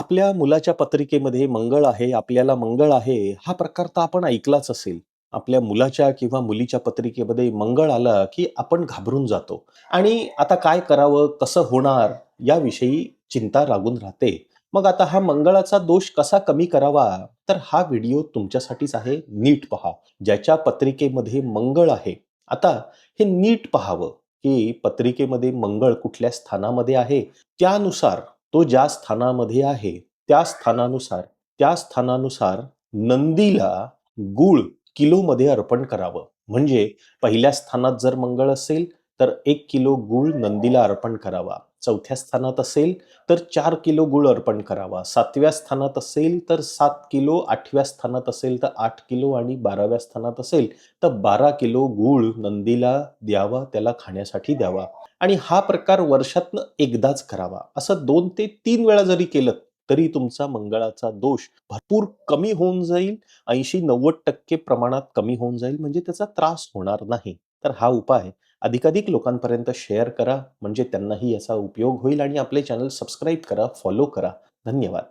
आपल्या मुलाच्या पत्रिकेमध्ये मंगळ आहे, आपल्याला मंगळ आहे, हा प्रकार तर आपण ऐकलाच असेल. आपल्या मुलाच्या किंवा मुलीच्या पत्रिकेमध्ये मंगळ आला, की आपण घाबरून जातो आणि आता काय करावं, कसं होणार याविषयी चिंता लागून राहते. मग आता हा मंगळाचा दोष कसा कमी करावा? तर हा व्हिडिओ तुमच्यासाठीच आहे. नीट पहा. ज्याच्या पत्रिकेमध्ये मंगळ आहे, आता हे नीट पहावं की पत्रिकेमध्ये मंगळ कुठल्या स्थानामध्ये आहे, त्यानुसार तो ज्या स्थानामध्ये आहे, त्या स्थानानुसार त्या स्थानानुसार नंदीला गूळ किलोमध्ये अर्पण करावं. म्हणजे पहिल्या स्थानात जर मंगळ असेल, तर एक किलो गूळ नंदीला अर्पण करावा. चौथ्या स्थानात असेल, तर चार किलो गूळ अर्पण करावा. सातव्या स्थानात असेल, तर सात किलो, आठव्या स्थानात असेल, तर आठ किलो आणि 12व्या स्थानात असेल, तर 12 किलो गूळ नंदीला द्यावा, त्याला खाण्यासाठी द्यावा. आणि हा प्रकार वर्षातनं एकदाच करावा. असं दोन ते तीन वेळा जरी केलं तरी तुमचा मंगळाचा दोष भरपूर कमी होऊन जाईल. 80-90% प्रमाणात कमी होऊन जाईल. म्हणजे त्याचा त्रास होणार नाही. तर हा उपाय अधिकाधिक लोकांपर्यंत शेअर करा, म्हणजे त्यांनाही याचा उपयोग होईल आणि आपले चॅनल सबस्क्राईब करा, फॉलो करा. धन्यवाद.